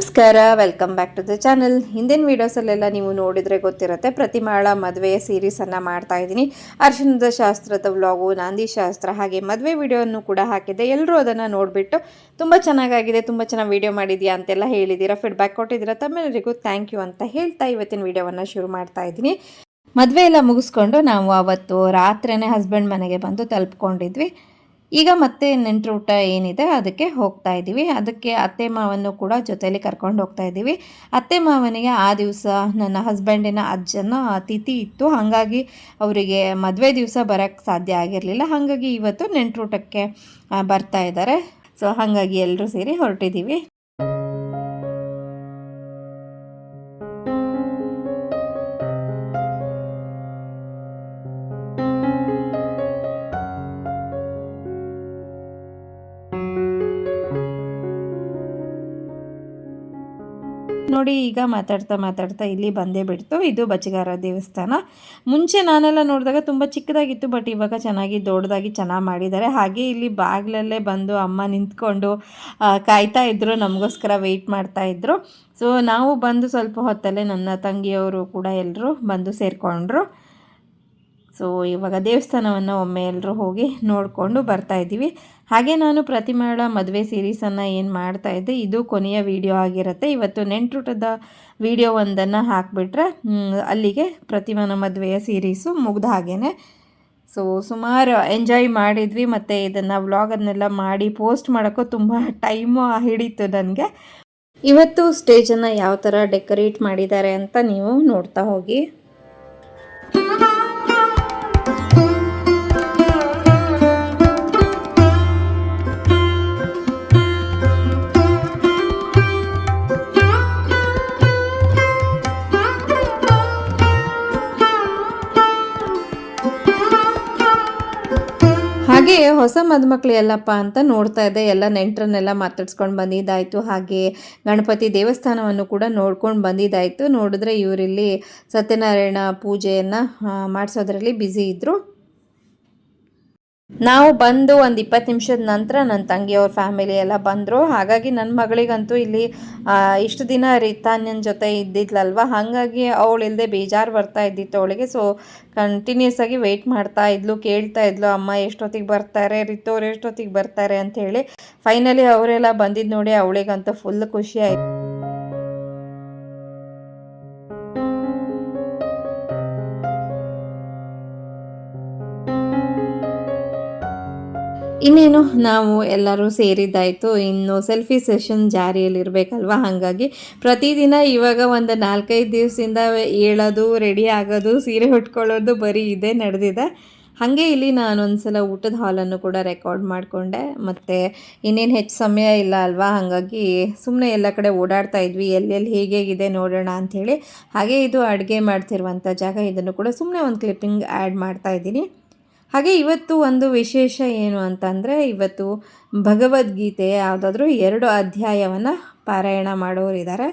ನಮಸ್ಕಾರ welcome back to the channel ಹಿಂದಿನ ವೀಡಿಯೋಸಲ್ಲೆಲ್ಲ ನೀವು ನೋಡಿದರೆ ಗೊತ್ತಿರುತ್ತೆ, ಪ್ರತಿಮಾಳ ಮದುವೆಯ ಸೀರೀಸನ್ನು ಮಾಡ್ತಾ ಇದ್ದೀನಿ. ಅರ್ಶನದ ಶಾಸ್ತ್ರದ ವ್ಲಾಗು ನಾಂದಿ ಶಾಸ್ತ್ರ ಹಾಗೆ ಮದುವೆ ವಿಡಿಯೋವನ್ನು ಕೂಡ ಹಾಕಿದ್ದೆ. ಎಲ್ಲರೂ ಅದನ್ನು ನೋಡಿಬಿಟ್ಟು ತುಂಬ ಚೆನ್ನಾಗಾಗಿದೆ, ತುಂಬ ಚೆನ್ನಾಗಿ ವೀಡಿಯೋ ಮಾಡಿದ್ಯಾ ಅಂತೆಲ್ಲ ಹೇಳಿದ್ದೀರಾ ಫೀಡ್ಬ್ಯಾಕ್ ಕೊಟ್ಟಿದ್ದೀರಾ ತಮ್ಮೆಲ್ಲರಿಗೂ ಥ್ಯಾಂಕ್ ಯು ಅಂತ ಹೇಳ್ತಾ ಇವತ್ತಿನ ವೀಡಿಯೋವನ್ನು ಶುರು ಮಾಡ್ತಾ ಇದ್ದೀನಿ. ಮದುವೆ ಎಲ್ಲ ಮುಗಿಸ್ಕೊಂಡು ನಾವು ಅವತ್ತು ರಾತ್ರಿನೇ ಹಸ್ಬೆಂಡ್ ಮನೆಗೆ ಬಂದು ತಲುಪ್ಕೊಂಡಿದ್ವಿ. ಈಗ ಮತ್ತೆ ನೆಂಟರು ಊಟ ಏನಿದೆ ಅದಕ್ಕೆ ಹೋಗ್ತಾ ಇದ್ದೀವಿ. ಅದಕ್ಕೆ ಅತ್ತೆ ಮಾವನ್ನು ಕೂಡ ಜೊತೆಯಲ್ಲಿ ಕರ್ಕೊಂಡು ಹೋಗ್ತಾ ಇದ್ದೀವಿ. ಅತ್ತೆ ಮಾವನಿಗೆ ಆ ದಿವಸ ನನ್ನ ಹಸ್ಬೆಂಡಿನ ಅಜ್ಜನ ಅತಿಥಿ ಇತ್ತು. ಹಾಗಾಗಿ ಅವರಿಗೆ ಮದುವೆ ದಿವಸ ಬರೋಕ್ಕೆ ಸಾಧ್ಯ ಆಗಿರಲಿಲ್ಲ. ಹಾಗಾಗಿ ಇವತ್ತು ನೆಂಟರೂಟಕ್ಕೆ ಬರ್ತಾ ಇದ್ದಾರೆ. ಸೊ ಹಾಗಾಗಿ ಎಲ್ಲರೂ ಸೇರಿ ಹೊರಟಿದ್ದೀವಿ. ನೋಡಿ ಈಗ ಮಾತಾಡ್ತಾ ಮಾತಾಡ್ತಾ ಇಲ್ಲಿ ಬಂದೇ ಬಿಡ್ತು. ಇದು ಬಚ್ಚಗಾರ ದೇವಸ್ಥಾನ. ಮುಂಚೆ ನಾನೆಲ್ಲ ನೋಡಿದಾಗ ತುಂಬ ಚಿಕ್ಕದಾಗಿತ್ತು, ಬಟ್ ಇವಾಗ ಚೆನ್ನಾಗಿ ದೊಡ್ಡದಾಗಿ ಚೆನ್ನಾಗಿ ಮಾಡಿದ್ದಾರೆ. ಹಾಗೆ ಇಲ್ಲಿ ಬಾಗಿಲಲ್ಲೇ ಬಂದು ಅಮ್ಮ ನಿಂತ್ಕೊಂಡು ಕಾಯ್ತಾ ಇದ್ದರು ನಮಗೋಸ್ಕರ ವೆಯ್ಟ್ ಮಾಡ್ತಾ ಇದ್ರು. ಸೊ ನಾವು ಬಂದು ಸ್ವಲ್ಪ ಹೊತ್ತಲ್ಲೇ ನನ್ನ ತಂಗಿಯವರು ಕೂಡ ಎಲ್ಲರೂ ಬಂದು ಸೇರಿಕೊಂಡ್ರು. ಸೊ ಇವಾಗ ದೇವಸ್ಥಾನವನ್ನು ಒಮ್ಮೆ ಎಲ್ಲರೂ ಹೋಗಿ ನೋಡಿಕೊಂಡು ಬರ್ತಾ ಇದ್ದೀವಿ. ಹಾಗೆ ನಾನು ಪ್ರತಿಮಾಳ ಮದುವೆ ಸೀರೀಸನ್ನು ಏನು ಮಾಡ್ತಾ ಇದ್ದೆ, ಇದು ಕೊನೆಯ ವಿಡಿಯೋ ಆಗಿರುತ್ತೆ. ಇವತ್ತು ನೆಂಟರುಟದ ವಿಡಿಯೋ ಒಂದನ್ನು ಹಾಕಿಬಿಟ್ರೆ ಅಲ್ಲಿಗೆ ಪ್ರತಿಮಾನ ಮದುವೆಯ ಸೀರೀಸು ಮುಗ್ದ ಹಾಗೇ ಸೊ ಸುಮಾರು ಎಂಜಾಯ್ ಮಾಡಿದ್ವಿ ಮತ್ತು ಇದನ್ನು ವ್ಲಾಗನ್ನೆಲ್ಲ ಮಾಡಿ ಪೋಸ್ಟ್ ಮಾಡೋಕ್ಕೂ ತುಂಬ ಟೈಮು ಹಿಡೀತು ನನಗೆ. ಇವತ್ತು ಸ್ಟೇಜನ್ನು ಯಾವ ಥರ ಡೆಕೋರೇಟ್ ಮಾಡಿದ್ದಾರೆ ಅಂತ ನೀವು ನೋಡ್ತಾ ಹೋಗಿ. ಹಾಗೆ ಹೊಸ ಮದುಮಕ್ಳು ಎಲ್ಲಪ್ಪ ಅಂತ ನೋಡ್ತಾ ಇದ್ದೆ. ಎಲ್ಲ ನೆಂಟರನ್ನೆಲ್ಲ ಮಾತಾಡ್ಸ್ಕೊಂಡು ಬಂದಿದ್ದಾಯಿತು. ಹಾಗೆ ಗಣಪತಿ ದೇವಸ್ಥಾನವನ್ನು ಕೂಡ ನೋಡ್ಕೊಂಡು ಬಂದಿದ್ದಾಯಿತು. ನೋಡಿದ್ರೆ ಇವರಿಲ್ಲಿ ಸತ್ಯನಾರಾಯಣ ಪೂಜೆಯನ್ನು ಮಾಡಿಸೋದ್ರಲ್ಲಿ ಬ್ಯುಸಿ ಇದ್ದರು ನಾವು ಬಂದು ಒಂದು ಇಪ್ಪತ್ತು ನಿಮಿಷದ ನಂತರ ನನ್ನ ತಂಗಿಯವ್ರ ಫ್ಯಾಮಿಲಿ ಎಲ್ಲ ಬಂದರು. ಹಾಗಾಗಿ ನನ್ನ ಮಗಳಿಗಂತೂ ಇಲ್ಲಿ ಇಷ್ಟು ದಿನ ರಿತಾನ್ಯನ ಜೊತೆ ಇದ್ದಿದ್ಲಲ್ವ? ಹಾಗಾಗಿ ಅವಳು ಇಲ್ಲದೆ ಬೇಜಾರು ಬರ್ತಾ ಇದ್ದಿತ್ತು ಅವಳಿಗೆ. ಸೊ ಕಂಟಿನ್ಯೂಸ್ ಆಗಿ ವೆಯ್ಟ್ ಮಾಡ್ತಾ ಇದ್ಲು, ಕೇಳ್ತಾ ಇದ್ಲು, ಅಮ್ಮ, ಎಷ್ಟೊತ್ತಿಗೆ ಬರ್ತಾರೆ? ರಿತೋರು ಎಷ್ಟೊತ್ತಿಗೆ ಬರ್ತಾರೆ? ಅಂತ ಹೇಳಿ ಫೈನಲಿ ಅವರೆಲ್ಲ ಬಂದಿದ್ದು ನೋಡಿ ಅವಳಿಗಂತೂ ಫುಲ್ ಖುಷಿ ಆಯ್ತು. ಇನ್ನೇನು, ನಾವು ಎಲ್ಲರೂ ಸೇರಿದ್ದಾಯಿತು. ಇನ್ನು ಸೆಲ್ಫಿ ಸೆಷನ್ ಜಾರಿಯಲ್ಲಿರಬೇಕಲ್ವ? ಹಾಗಾಗಿ ಪ್ರತಿದಿನ ಇವಾಗ ಒಂದು ನಾಲ್ಕೈದು ದಿವಸದಿಂದ ಏಳೋದು, ರೆಡಿ ಆಗೋದು, ಸೀರೆ ಉಟ್ಕೊಳ್ಳೋದು ಬರೀ ಇದೇ ನಡೆದಿದೆ. ಹಾಗೆ ಇಲ್ಲಿ ನಾನು ಒಂದ್ಸಲ ಊಟದ ಹಾಲನ್ನು ಕೂಡ ರೆಕಾರ್ಡ್ ಮಾಡಿಕೊಂಡೆ. ಮತ್ತು ಇನ್ನೇನು ಹೆಚ್ಚು ಸಮಯ ಇಲ್ಲ ಅಲ್ವಾ? ಹಾಗಾಗಿ ಸುಮ್ಮನೆ ಎಲ್ಲ ಕಡೆ ಓಡಾಡ್ತಾ ಇದ್ವಿ. ಎಲ್ಲೆಲ್ಲಿ ಹೇಗೇಗಿದೆ ನೋಡೋಣ ಅಂಥೇಳಿ. ಹಾಗೆ ಇದು ಅಡುಗೆ ಮಾಡ್ತಿರುವಂಥ ಜಾಗ. ಇದನ್ನು ಕೂಡ ಸುಮ್ಮನೆ ಒಂದು ಕ್ಲಿಪ್ಪಿಂಗ್ ಆ್ಯಡ್ ಮಾಡ್ತಾ ಇದ್ದೀನಿ. ಹಾಗೆ ಇವತ್ತು ಒಂದು ವಿಶೇಷ ಏನು ಅಂತಂದರೆ ಇವತ್ತು ಭಗವದ್ಗೀತೆ ಯಾವುದಾದ್ರೂ ಎರಡು ಅಧ್ಯಾಯವನ್ನು ಪಾರಾಯಣ ಮಾಡೋರಿದ್ದಾರೆ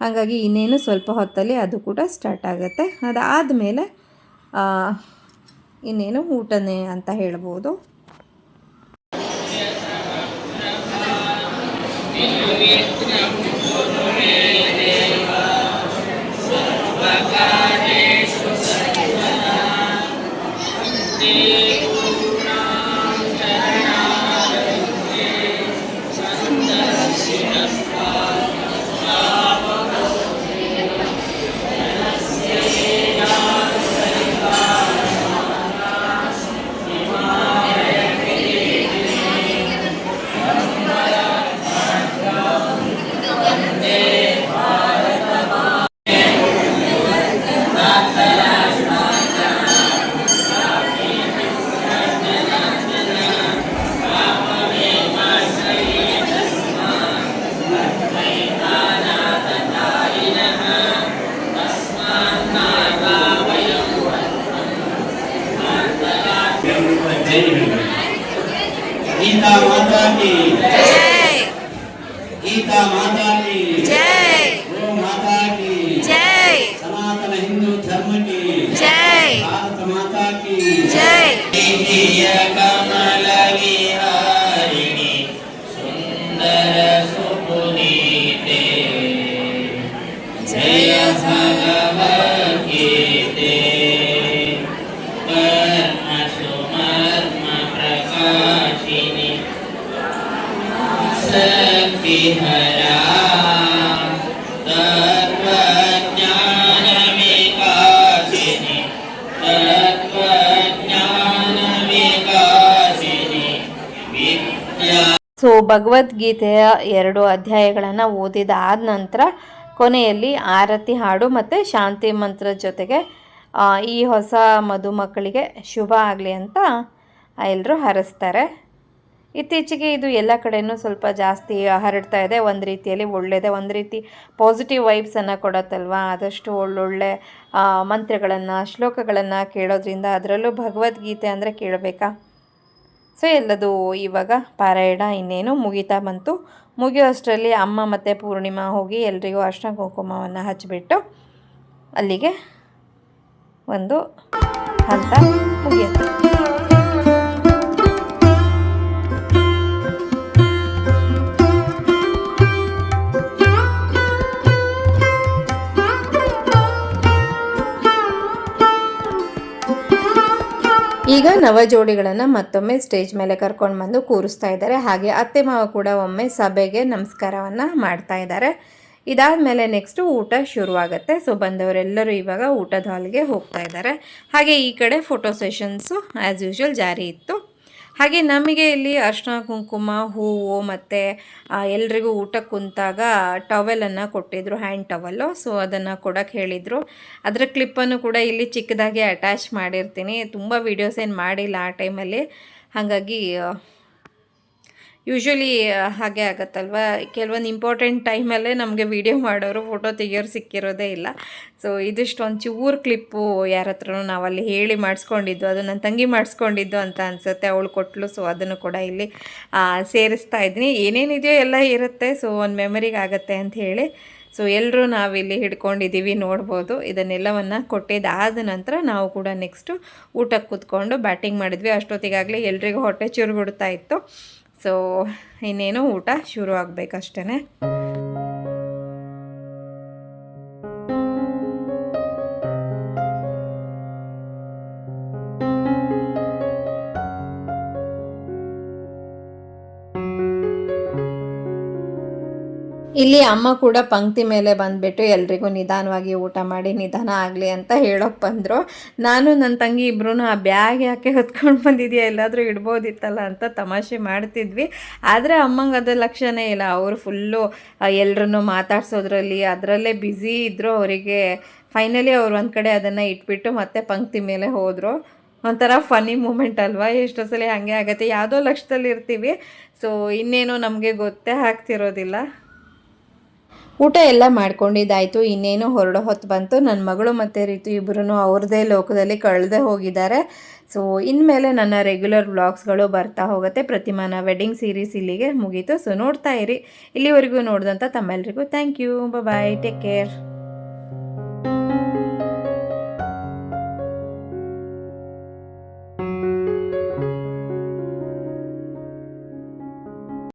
ಹಾಗಾಗಿ ಇನ್ನೇನು ಸ್ವಲ್ಪ ಹೊತ್ತಲ್ಲಿ ಅದು ಕೂಡ ಸ್ಟಾರ್ಟ್ ಆಗುತ್ತೆ. ಅದಾದ ಮೇಲೆ ಇನ್ನೇನು ಊಟನೇ ಅಂತ ಹೇಳ್ಬೋದು. మాతాకి. జై. ఓ మాతాకి. జై. సనాతన హిందూ ధర్మకి. జై. భారత మాతాకి. జై. ಸೊ ಭಗವದ್ಗೀತೆಯ ಎರಡು ಅಧ್ಯಾಯಗಳನ್ನು ಓದಿದಾದ ನಂತರ ಕೊನೆಯಲ್ಲಿ ಆರತಿ ಹಾಡು ಮತ್ತು ಶಾಂತಿ ಮಂತ್ರ ಜೊತೆಗೆ ಈ ಹೊಸ ಮಧುಮಕ್ಕಳಿಗೆ ಶುಭ ಆಗಲಿ ಅಂತ ಎಲ್ಲರೂ ಹರಿಸ್ತಾರೆ. ಇತ್ತೀಚೆಗೆ ಇದು ಎಲ್ಲ ಕಡೆಯೂ ಸ್ವಲ್ಪ ಜಾಸ್ತಿ ಹರಡ್ತಾ ಇದೆ. ಒಂದು ರೀತಿಯಲ್ಲಿ ಒಳ್ಳೆಯದೇ ಒಂದು ರೀತಿ ಪಾಸಿಟಿವ್ ವೈಬ್ಸನ್ನು ಕೊಡತ್ತಲ್ವ? ಆದಷ್ಟು ಒಳ್ಳೊಳ್ಳೆ ಮಂತ್ರಗಳನ್ನು, ಶ್ಲೋಕಗಳನ್ನು ಕೇಳೋದ್ರಿಂದ ಅದರಲ್ಲೂ ಭಗವದ್ಗೀತೆ ಅಂದರೆ ಕೇಳಬೇಕಾ? ಸೊ ಎಲ್ಲದು ಇವಾಗ ಪಾರಾಯಣ ಇನ್ನೇನು ಮುಗಿತಾ ಬಂತು. ಮುಗಿಯೋ ಅಷ್ಟರಲ್ಲಿ ಅಮ್ಮ ಮತ್ತು ಪೂರ್ಣಿಮಾ ಹೋಗಿ ಎಲ್ರಿಗೂ ಅರ್ಶನ ಕುಂಕುಮವನ್ನು ಹಚ್ಚಿಬಿಟ್ಟು ಅಲ್ಲಿಗೆ ಒಂದು ಹಂತ ಮುಗಿಯುತ್ತೆ. ಈಗ ನವ ಜೋಡಿಗಳನ್ನು ಮತ್ತೊಮ್ಮೆ ಸ್ಟೇಜ್ ಮೇಲೆ ಕರ್ಕೊಂಡು ಬಂದು ಕೂರಿಸ್ತಾ ಇದ್ದಾರೆ. ಹಾಗೆ ಅತ್ತೆ ಮಾವ ಕೂಡ ಒಮ್ಮೆ ಸಭೆಗೆ ನಮಸ್ಕಾರವನ್ನು ಮಾಡ್ತಾ ಇದ್ದಾರೆ. ಇದಾದಮೇಲೆ ನೆಕ್ಸ್ಟು ಊಟ ಶುರುವಾಗುತ್ತೆ. ಸೊ ಬಂದವರೆಲ್ಲರೂ ಇವಾಗ ಊಟದ ಹಾಲ್ಗೆ ಹೋಗ್ತಾ ಇದ್ದಾರೆ. ಹಾಗೆ ಈ ಕಡೆ ಫೋಟೋ ಸೆಷನ್ಸು ಆ್ಯಸ್ ಯೂಶ್ವಲ್ ಜಾರಿ ಇತ್ತು. ಹಾಗೆ ನಮಗೆ ಇಲ್ಲಿ ಅರ್ಶಿನ ಕುಂಕುಮ, ಹೂವು ಮತ್ತು ಎಲ್ರಿಗೂ ಊಟಕ್ಕೆ ಕುಂತಾಗ ಟವೆಲನ್ನು ಕೊಟ್ಟಿದ್ರು ಹ್ಯಾಂಡ್ ಟವೆಲ್ಲು ಸೊ ಅದನ್ನು ಕೊಡೋಕ್ಕೆ ಹೇಳಿದರು. ಅದರ ಕ್ಲಿಪ್ಪನ್ನು ಕೂಡ ಇಲ್ಲಿ ಚಿಕ್ಕದಾಗಿ ಅಟ್ಯಾಚ್ ಮಾಡಿರ್ತೀನಿ. ತುಂಬ ವೀಡಿಯೋಸ್ ಏನು ಮಾಡಿಲ್ಲ ಆ ಟೈಮಲ್ಲಿ ಹಾಗಾಗಿ ಯೂಶ್ವಲಿ ಹಾಗೆ ಆಗುತ್ತಲ್ವ? ಕೆಲವೊಂದು ಇಂಪಾರ್ಟೆಂಟ್ ಟೈಮಲ್ಲೇ ನಮಗೆ ವಿಡಿಯೋ ಮಾಡೋರು ಫೋಟೋ ತೆಗಿಯೋರು ಸಿಕ್ಕಿರೋದೇ ಇಲ್ಲ. ಸೊ ಇದಿಷ್ಟು ಒಂದು ಚೂರು ಕ್ಲಿಪ್ಪು ಯಾರ ಹತ್ರನೂ ನಾವಲ್ಲಿ ಹೇಳಿ ಮಾಡಿಸ್ಕೊಂಡಿದ್ದು, ಅದು ನನ್ನ ತಂಗಿ ಮಾಡಿಸ್ಕೊಂಡಿದ್ದು ಅಂತ ಅನಿಸುತ್ತೆ. ಅವಳು ಕೊಟ್ಟಲು ಸೊ ಅದನ್ನು ಕೂಡ ಇಲ್ಲಿ ಸೇರಿಸ್ತಾ ಇದ್ದೀನಿ. ಏನೇನಿದೆಯೋ ಎಲ್ಲ ಇರುತ್ತೆ ಸೊ ಒಂದು ಮೆಮರಿಗೆ ಆಗುತ್ತೆ ಅಂತ ಹೇಳಿ. ಸೊ ಎಲ್ಲರೂ ನಾವಿಲ್ಲಿ ಹಿಡ್ಕೊಂಡಿದ್ದೀವಿ, ನೋಡ್ಬೋದು. ಇದನ್ನೆಲ್ಲವನ್ನು ಕೊಟ್ಟಿದ್ದಾದ ನಂತರ ನಾವು ಕೂಡ ನೆಕ್ಸ್ಟು ಊಟಕ್ಕೆ ಕೂತ್ಕೊಂಡು ಬ್ಯಾಟಿಂಗ್ ಮಾಡಿದ್ವಿ. ಅಷ್ಟೊತ್ತಿಗಾಗಲೇ ಎಲ್ರಿಗೂ ಹೊಟ್ಟೆ ಚುರುಗುಡ್ತಾ ಇತ್ತು. ಸೊ ಇನ್ನೇನು ಊಟ ಶುರು ಆಗಬೇಕಷ್ಟೇ ಇಲ್ಲಿ ಅಮ್ಮ ಕೂಡ ಪಂಕ್ತಿ ಮೇಲೆ ಬಂದ್ಬಿಟ್ಟು ಎಲ್ರಿಗೂ ನಿಧಾನವಾಗಿ ಊಟ ಮಾಡಿ ನಿಧಾನ ಆಗಲಿ ಅಂತ ಹೇಳೋಕೆ ಬಂದರು. ನಾನು ನನ್ನ ತಂಗಿ ಇಬ್ಬರೂ ಆ ಬ್ಯಾಗ್ ಯಾಕೆ ಹೊತ್ಕೊಂಡು ಬಂದಿದೆಯಾ ಎಲ್ಲಾದರೂ ಇಡ್ಬೋದಿತ್ತಲ್ಲ ಅಂತ ತಮಾಷೆ ಮಾಡ್ತಿದ್ವಿ. ಆದರೆ ಅಮ್ಮಂಗೆ ಅದು ಲಕ್ಷ್ಯನೇ ಇಲ್ಲ. ಅವರು ಫುಲ್ಲು ಎಲ್ಲರನ್ನೂ ಮಾತಾಡ್ಸೋದ್ರಲ್ಲಿ ಅದರಲ್ಲೇ ಬ್ಯುಸಿ ಇದ್ದರು ಅವರಿಗೆ. ಫೈನಲಿ ಅವ್ರು ಒಂದು ಕಡೆ ಅದನ್ನು ಇಟ್ಬಿಟ್ಟು ಮತ್ತೆ ಪಂಕ್ತಿ ಮೇಲೆ ಹೋದರು. ಒಂಥರ ಫನಿ ಮೂಮೆಂಟ್ ಅಲ್ವಾ? ಎಷ್ಟೋ ಸಲ ಹಾಗೆ ಆಗುತ್ತೆ. ಯಾವುದೋ ಲಕ್ಷದಲ್ಲಿ ಇರ್ತೀವಿ. ಸೊ, ಇನ್ನೇನು ನಮಗೆ ಗೊತ್ತೇ ಆಗ್ತಿರೋದಿಲ್ಲ. ಊಟ ಎಲ್ಲ ಮಾಡ್ಕೊಂಡಿದ್ದಾಯಿತು. ಇನ್ನೇನು ಹೊರಡೋ ಹೊತ್ತು ಬಂತು. ನನ್ನ ಮಗಳು ಮತ್ತು ರೀತು ಇಬ್ಬರೂ ಅವ್ರದ್ದೇ ಲೋಕದಲ್ಲಿ ಕಳೆದೇ ಹೋಗಿದ್ದಾರೆ. ಸೊ ಇನ್ಮೇಲೆ ನನ್ನ ರೆಗ್ಯುಲರ್ ವ್ಲಾಗ್ಸ್ಗಳು ಬರ್ತಾ ಹೋಗುತ್ತೆ. ಪ್ರತಿಮಾನ ವೆಡ್ಡಿಂಗ್ ಸೀರೀಸ್ ಇಲ್ಲಿಗೆ ಮುಗೀತು. ಸೊ ನೋಡ್ತಾ ಇರಿ. ಇಲ್ಲಿವರೆಗೂ ನೋಡಿದಂಥ ತಮ್ಮೆಲ್ಲರಿಗೂ thank you bye take care